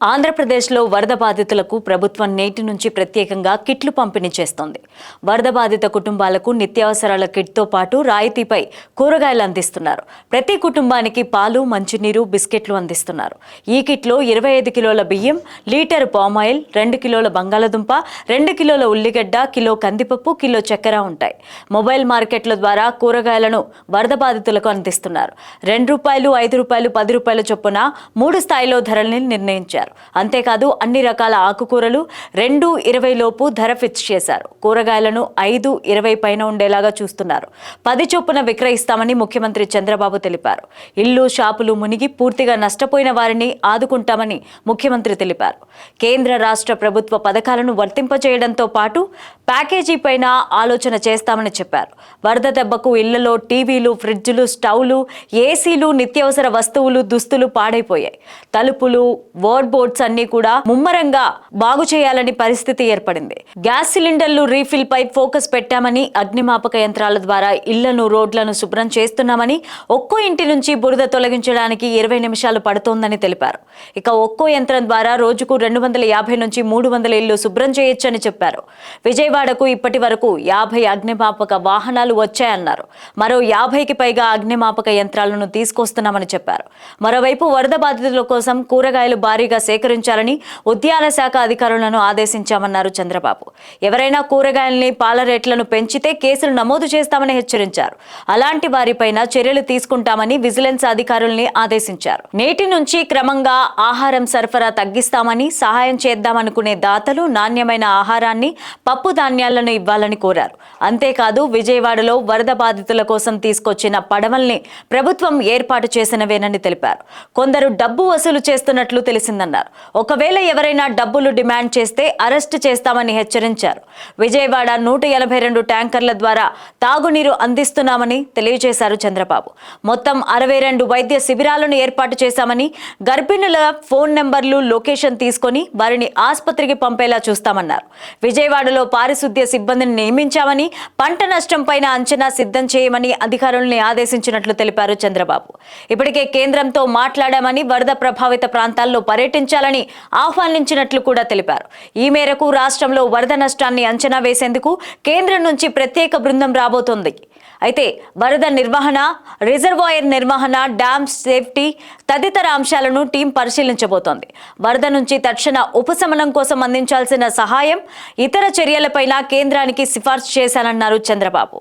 ఆంధ్రప్రదేశ్లో వరద బాధితులకు ప్రభుత్వం నేటి నుంచి ప్రత్యేకంగా కిట్లు పంపిణీ చేస్తోంది. వరద బాధిత కుటుంబాలకు నిత్యావసరాల కిట్తో పాటు రాయితీపై కూరగాయలు అందిస్తున్నారు. ప్రతి కుటుంబానికి పాలు మంచినీరు బిస్కెట్లు అందిస్తున్నారు. ఈ కిట్లో ఇరవై ఐదు కిలోల బియ్యం లీటర్ పామాయిల్ రెండు కిలోల బంగాళదుంప రెండు కిలోల ఉల్లిగడ్డ కిలో కందిపప్పు కిలో చక్కెర ఉంటాయి. మొబైల్ మార్కెట్ల ద్వారా కూరగాయలను వరద బాధితులకు అందిస్తున్నారు. రెండు రూపాయలు ఐదు రూపాయలు పది రూపాయల చొప్పున మూడు స్థాయిలో ధరల్ని నిర్ణయించారు. అంతేకాదు అన్ని రకాల ఆకుకూరలు రెండు ఇరవై లోపు ధర ఫిక్స్ చేశారు. కూరగాయలను ఐదు ఇరవై పైన ఉండేలాగా చూస్తున్నారు. పది చొప్పున విక్రయిస్తామని ముఖ్యమంత్రి చంద్రబాబు తెలిపారు. ఇల్లు షాపులు మునిగి పూర్తిగా నష్టపోయిన వారిని ఆదుకుంటామని ముఖ్యమంత్రి తెలిపారు. కేంద్ర రాష్ట్ర ప్రభుత్వ పథకాలను వర్తింపజేయడంతో పాటు ప్యాకేజీ పైన ఆలోచన చేస్తామని చెప్పారు. వరద దెబ్బకు ఇళ్ళలో టీవీలు ఫ్రిడ్జ్లు స్టవ్లు ఏసీలు నిత్యావసర వస్తువులు దుస్తులు పాడైపోయాయి. తలుపులు వర్డ్ బోర్డ్స్ అన్ని కూడా ముమ్మరంగా బాగు చేయాలని పరిస్థితి ఏర్పడింది. గ్యాస్ సిలిండర్లు రీఫిల్ పై ఫోకస్ పెట్టామని అగ్నిమాపక యంత్రాల ద్వారా ఇళ్ళను రోడ్లను శుభ్రం చేస్తున్నామని ఒక్కో ఇంటి నుంచి బురద తొలగించడానికి ఇరవై నిమిషాలు పడుతోందని తెలిపారు. ఇక ఒక్కో యంత్రం ద్వారా రోజుకు రెండు వందల యాభై నుంచి మూడు వందల ఇళ్ళు శుభ్రం చేయొచ్చని చెప్పారు. విజయవాడ విజయవాడకు ఇప్పటి వరకు యాభై అగ్నిమాపక వాహనాలు వచ్చాయన్నారు. మరో యాభైకి పైగా అగ్నిమాపక యంత్రాలను తీసుకొస్తున్నామని చెప్పారు. మరోవైపు వరద బాధితుల కోసం కూరగాయలు భారీగా సేకరించాలని ఉద్యాన శాఖ అధికారులను ఆదేశించామన్నారు చంద్రబాబు. ఎవరైనా కూరగాయల్ని పాల రేట్లను పెంచితే కేసులు నమోదు చేస్తామని హెచ్చరించారు. అలాంటి వారిపైన చర్యలు తీసుకుంటామని విజిలెన్స్ అధికారుల్ని ఆదేశించారు. నేటి నుంచి క్రమంగా ఆహారం సరఫరా తగ్గిస్తామని సహాయం చేద్దామనుకునే దాతలు నాణ్యమైన ఆహారాన్ని పప్పు ధాన్యాలను ఇవ్వాలని కోరారు. అంతేకాదు విజయవాడలో వరద బాధితుల కోసం తీసుకొచ్చిన పడవల్ని ప్రభుత్వం ఏర్పాటు చేసినవేనని తెలిపారు. కొందరు డబ్బు వసూలు చేస్తున్నట్లు తెలిసిందన్నారు. ఒకవేళ ఎవరైనా డబ్బులు డిమాండ్ చేస్తే అరెస్ట్ చేస్తామని హెచ్చరించారు. విజయవాడ నూట ఎనభై రెండు ట్యాంకర్ల ద్వారా తాగునీరు అందిస్తున్నామని తెలియజేశారు చంద్రబాబు. మొత్తం అరవై రెండు వైద్య శిబిరాలను ఏర్పాటు చేశామని గర్భిణుల ఫోన్ నెంబర్లు లొకేషన్ తీసుకొని వారిని ఆసుపత్రికి పంపేలా చూస్తామన్నారు. విజయవాడలో పారిశుద్ధ్య సిబ్బందిని నియమించామని పంట నష్టం పైన అంచనా సిద్ధం చేయమని అధికారులను ఆదేశించినట్లు తెలిపారు చంద్రబాబు. ఇప్పటికే కేంద్రంతో మాట్లాడామని వరద ప్రభావిత ప్రాంతాల్లో పర్యటించాలని ఆహ్వానించినట్లు కూడా తెలిపారు. ఈ మేరకు రాష్ట్రంలో వరద నష్టాన్ని అంచనా వేసేందుకు కేంద్రం నుంచి ప్రత్యేక బృందం రాబోతోంది. అయితే వరద నిర్వహణ రిజర్వాయర్ నిర్వహణ డ్యామ్ సేఫ్టీ తదితర అంశాలను టీం పరిశీలించబోతోంది. వరద నుంచి తక్షణ ఉపశమనం కోసం అందించాల్సిన సహాయం ఇతర చర్యలపై కేంద్రానికి సిఫార్సు చేశానన్నారు చంద్రబాబు.